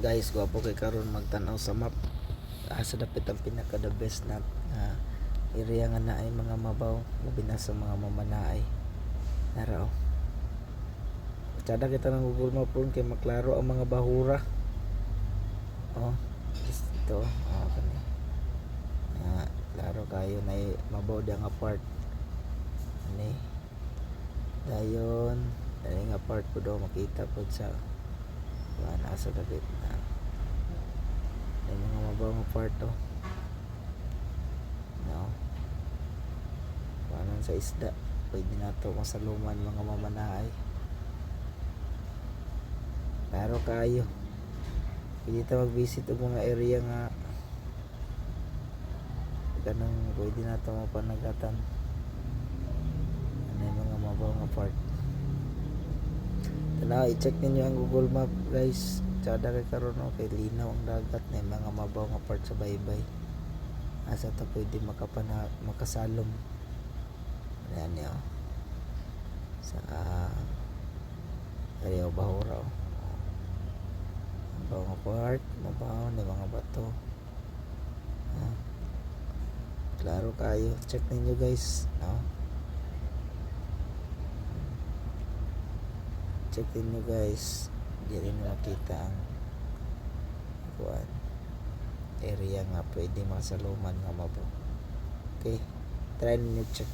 guys gwapo kay karon magtanaw sa map. Asa dapit ang pinaka the best na na area nga naay mga mabaw. Labi na sa mga mamanaay. Nara oh. Tsada kita ng Google Map ron kay maklaro ang mga bahura. Oh ito oh kani. Ah, klaro kayo na mabaw di nga part ani. Dayon dali nga part po daw makita po sa wala nasa na. May mga mabaw nga part to no? Paano sa isda pwede na to masaluman mga mamanaay Klaro kayo pwede ta mag-visit og mga area nga kanang pwede na to mapanagatan ano yung mga mabaw nga part tanaw i-check ninyo ang google map guys. Tsada kay karon okay linaw ang dagat na mga mabaw nga part sa baybay. Asa ta pwede makapana makasalom. Ayan niyo sa uh, Rio Bahura oh. mabaw nga part mabaw ni mga bato. Ah. klaro kayo. Check ninyo guys no? Check ninyo guys. Di rin makita ang kuan area nga pwede masaluman nga mabaw okay. Try ninyo check